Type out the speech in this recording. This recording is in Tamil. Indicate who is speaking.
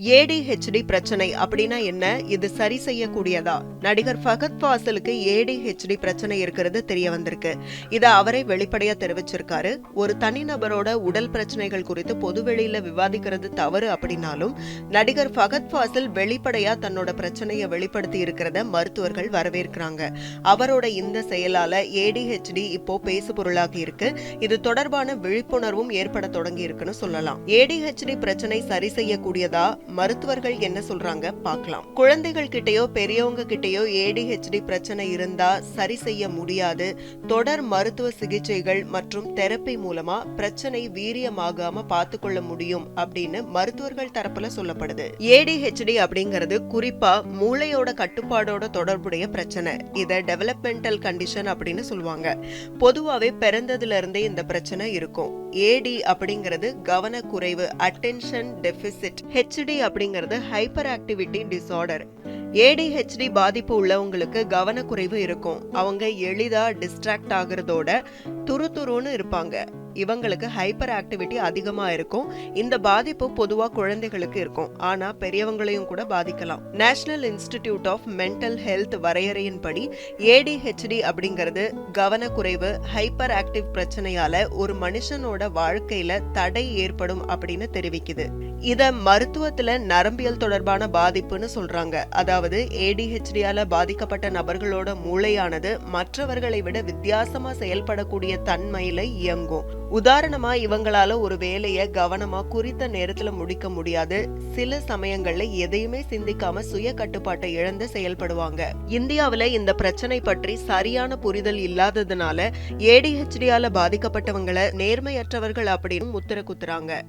Speaker 1: ஏடிஹெச்டி பிரச்சனை அப்படின்னா என்ன? இது சரி செய்யக்கூடியதா? நடிகர் ஃபகத் ஃபாசிலுக்கு ஏடிஹெச்டி பிரச்சனை இருக்கிறது தெரிய வந்திருக்கு. இதை அவரே வெளிப்படையா தெரிவிச்சிருக்காரு. ஒரு தனிநபரோட உடல் பிரச்சனைகள் குறித்து பொதுவெளியில விவாதிக்கிறது தவறு அப்படின்னாலும் நடிகர் ஃபகத் ஃபாசில் வெளிப்படையா தன்னோட பிரச்சனையை வெளிப்படுத்தி இருக்கிறத மருத்துவர்கள் வரவேற்கிறாங்க. அவரோட இந்த செயலால ஏடிஹெச்டி இப்போ பேசு பொருளாகி இருக்கு. இது தொடர்பான விழிப்புணர்வும் ஏற்பட தொடங்கி இருக்குன்னு சொல்லலாம். ஏடிஹெச்டி பிரச்சனை சரி செய்யக்கூடியதா? மருத்துவர்கள் என்ன சொல்றாங்க? பார்க்கலாம். குழந்தைகள் கிட்டயோ பெரியவங்க கிட்டயோ ஏடிஹெச்டி பிரச்சனை இருந்தா சரி செய்ய முடியாது. தொடர் மருத்துவ சிகிச்சைகள் மற்றும் தெரப்பி மூலமா பிரச்சனை வீரியமாகாம பார்த்துக்கொள்ள முடியும் அப்படின்னு மருத்துவர்கள் தரப்புல சொல்லப்படுது. ஏடிஹெச்டி அப்படிங்கிறது குறிப்பா மூளையோட கட்டுப்பாடோட தொடர்புடைய பிரச்சனை. இதை டெவலப்மெண்டல் கண்டிஷன் அப்படின்னு சொல்லுவாங்க. பொதுவாவே பிறந்ததுல இருந்தே இந்த பிரச்சனை இருக்கும். ஏடி அப்படிங்கிறது கவனக்குறைவு அட்டென்ஷன் டெபிசிட் ஹெச்டி அப்படிங்கிறது ஹைப்பர் ஆக்டிவிட்டி டிசார்டர் ஏடிஹெச்டி பாதிப்பு உள்ளவங்களுக்கு கவனக்குறைவு இருக்கும். அவங்க எளிதா டிஸ்ட்ராக்ட் ஆகுறதோட துரு துருன்னு இருப்பாங்க. இவங்களுக்கு ஹைப்பர் ஆக்டிவிட்டி அதிகமாக இருக்கும். இந்த பாதிப்பு பொதுவாக குழந்தைகளுக்கு இருக்கும். ஆனால் பெரியவங்களையும் கூட பாதிக்கலாம். National Institute of Mental Health வரையறையின்படி ஏடிஹெச்டி அப்படிங்கிறது கவனக்குறைவு ஹைப்பர் ஆக்டிவ் பிரச்சனையால ஒரு மனுஷனோட வாழ்க்கையில தடை ஏற்படும் அப்படின்னு தெரிவிக்குது. இத மருத்துவத்துல நரம்பியல் தொடர்பான பாதிப்புன்னு சொல்றாங்க. அதாவது ஏடிஹெச்டியால பாதிக்கப்பட்ட நபர்களோட மூளையானது மற்றவர்களை விட வித்தியாசமா செயல்படக்கூடிய தன்மையில இயங்கும். உதாரணமா இவங்களால ஒரு வேலையை கவனமா குறித்த நேரத்துல முடிக்க முடியாது. சில சமயங்கள்ல எதையுமே சிந்திக்காம சுய கட்டுப்பாட்டை இழந்து செயல்படுவாங்க. இந்தியாவில இந்த பிரச்சனை பற்றி சரியான புரிதல் இல்லாததுனால ஏடிஹெச்டியால பாதிக்கப்பட்டவங்களை நேர்மையற்றவர்கள் அப்படின்னு முத்திர குத்துறாங்க.